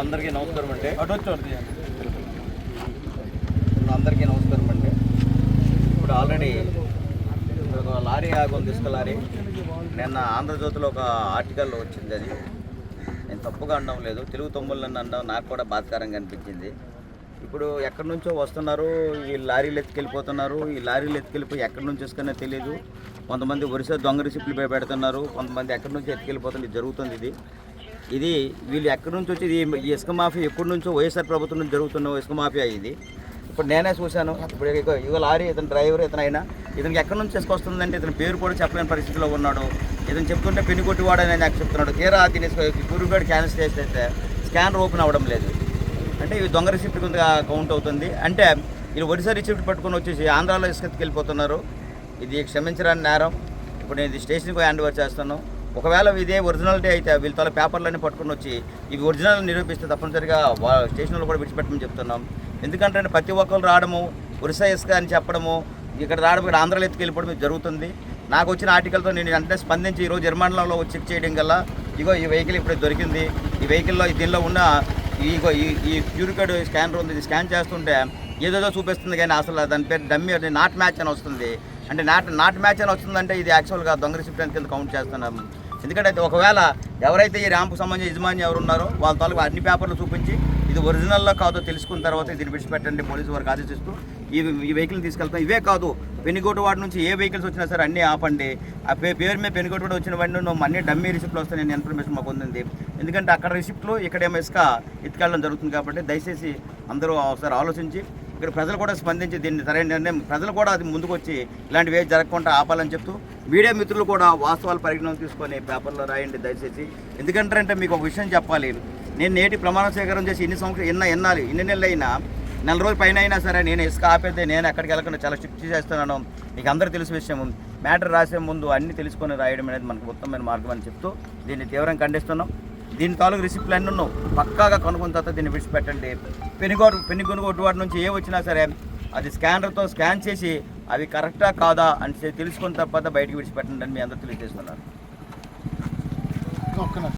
అందరికీ నమస్కారం అండి. అందరికీ నమస్కారం అండి. ఇప్పుడు ఆల్రెడీ ఒక లారీ ఆగుంది ఇసుక లారీ నిన్న ఆంధ్రజ్యోతిలో ఒక ఆర్టికల్ వచ్చింది అది. నేను తప్పుగా అనడం లేదు. తెలుగు తమ్ముళ్ళని అనడం నాకు కూడా బాధకరంగా అనిపించింది. ఇప్పుడు ఎక్కడి నుంచో వస్తున్నారు ఈ లారీలు ఎత్తుకెళ్ళిపోతున్నారు ఈ లారీలు ఎత్తుకెళ్ళిపోయి ఎక్కడి నుంచి వస్తున్నా తెలియదు కొంతమంది ఒరిస్సా దొంగ రిసిప్ట్లు పెడుతున్నారు. కొంతమంది ఎక్కడి నుంచి ఎత్తుకెళ్ళిపోతుంది జరుగుతుంది ఇది. ఇది వీళ్ళు ఎక్కడి నుంచి వచ్చి ఇది ఈ ఇసుక మాఫియా ఎప్పటి నుంచో వైఎస్ఆర్ ప్రభుత్వం నుంచి జరుగుతున్న ఇసుక మాఫియా ఇది. ఇప్పుడు నేనే చూశాను ఇప్పుడు ఇగో లారీ ఇతను డ్రైవర్ ఇతను అయినా ఇతనికి ఎక్కడి నుంచి ఇసుక వస్తుందంటే ఇతని పేరు కూడా చెప్పలేని పరిస్థితిలో ఉన్నాడు. ఇతను చెప్తుంటే పెన్ను కొట్టివాడని నాకు చెప్తున్నాడు. తీరా దీని గురుగాడు క్యాన్సిల్ చేస్తే స్కానర్ ఓపెన్ అవ్వడం లేదు. అంటే ఇవి దొంగ రిసిప్ట్ కింద కౌంట్ అవుతుంది. అంటే వీళ్ళు ఒడిశా రిసిప్ట్ పట్టుకొని వచ్చేసి ఆంధ్రాలో ఇసుకకి వెళ్ళిపోతున్నారు ఇది క్షమించరాని నేరం. ఇప్పుడు నేను ఇది స్టేషన్కి హ్యాండ్ ఓవర్ చేస్తాను. ఒకవేళ ఇదే ఒరిజినాలిటీ అయితే వీళ్ళ తల పేపర్లన్నీ పట్టుకుని వచ్చి ఇవి ఒరిజినల్ నిరూపిస్తే తప్పనిసరిగా స్టేషన్లో కూడా విడిచిపెట్టమని చెప్తున్నాం. ఎందుకంటే ప్రతి ఒక్కరు రావడము ఒరిస్సా ఇసుక అని చెప్పడము ఇక్కడ రావడం ఇక్కడ ఆంధ్రాలో ఎత్తుకెళ్ళిపోవడం ఇది జరుగుతుంది. నాకు వచ్చిన ఆర్టికల్తో నేను వెంటనే స్పందించి ఈరోజు నిర్మాణంలో చెక్ చేయడం వల్ల ఇగో ఈ వెహికల్ ఇప్పుడు దొరికింది. ఈ వెహికల్లో దీనిలో ఉన్న ఇగో ఈ ఈ క్యూర్ కార్డ్ స్కానర్ ఉంది ఇది స్కాన్ చేస్తుంటే ఏదేదో చూపిస్తుంది కానీ అసలు దాని పేరు డమ్మీ నాట్ మ్యాచ్ అని వస్తుంది. అంటే నాట్ నాట్ మ్యాచ్ అని వస్తుందంటే ఇది యాక్చువల్గా దొంగ రిసిప్ట్ కింద కౌంట్ చేస్తున్నాము ఎందుకంటే ఒకవేళ ఎవరైతే ఈ ర్యాంపు సంబంధించిన యజమాని ఎవరు ఉన్నారో వాళ్ళ తాలూకు అన్ని పేపర్లు చూపించి ఇది ఒరిజినల్లో కాదో తెలుసుకున్న తర్వాత దీన్ని విడిచిపెట్టండి పోలీసు వారికి ఆదేశిస్తూ ఈ ఈ వెహికల్ తీసుకెళ్తాం. ఇవే కాదు పెనుగోటు వాడి నుంచి ఏ వెహికల్స్ వచ్చినా సరే అన్నీ ఆపండి. ఆ పే పేరు మీద పెనుగోటు కూడా వచ్చిన వాడిని నువ్వు అన్ని డమ్మీ రిసిప్ట్లు వస్తాయి. నేను ఇన్ఫర్మేషన్ మాకు ఉంది ఎందుకంటే అక్కడ రిసిప్ట్లు ఇక్కడేమో ఇసుక ఎత్తుకెళ్ళడం జరుగుతుంది కాబట్టి దయచేసి అందరూ ఒకసారి ఆలోచించి ఇక్కడ ప్రజలు కూడా స్పందించి దీన్ని సరైన నిర్ణయం ప్రజలు కూడా అది ముందుకు వచ్చి ఇలాంటివి ఏవి జరగకుండా ఆపాలని చెప్తూ మీడియా మిత్రులు కూడా వాస్తవాలు పరిగణన తీసుకొని పేపర్లో రాయండి దయచేసి. ఎందుకంటే మీకు ఒక విషయం చెప్పాలి. నేను నేటి ప్రమాణ స్వీకారం చేసి ఇన్ని సంవత్సరాలు ఎన్న ఎన్నాలి ఇన్ని నెలలు అయినా నెల రోజుల పైన అయినా సరే నేను ఇసుక ఆపేదే నేను ఎక్కడికి వెళ్ళకుండా చాలా స్ట్రిక్ట్ చేస్తున్నాను మీకు అందరూ తెలిసిన విషయం మ్యాటర్ రాసే ముందు అన్ని తెలుసుకొని రాయడం అనేది మనకు ఉత్తమమైన మార్గం అని చెప్తూ దీన్ని తీవ్రంగా ఖండిస్తున్నాం. దీని తాలూకు రిసిప్ట్లు అన్నీ ఉన్నావు. పక్కాగా కనుక్కున్న తర్వాత దీన్ని విడిచిపెట్టండి. పెనుగోడు పెనుగొనుగోటు వాటి నుంచి ఏ వచ్చినా సరే అది స్కానర్తో స్కాన్ చేసి అవి కరెక్టా కాదా అని తెలుసుకున్న తర్వాత బయటకు విడిచిపెట్టండి అని మీ అందరూ తెలియజేస్తున్నారు.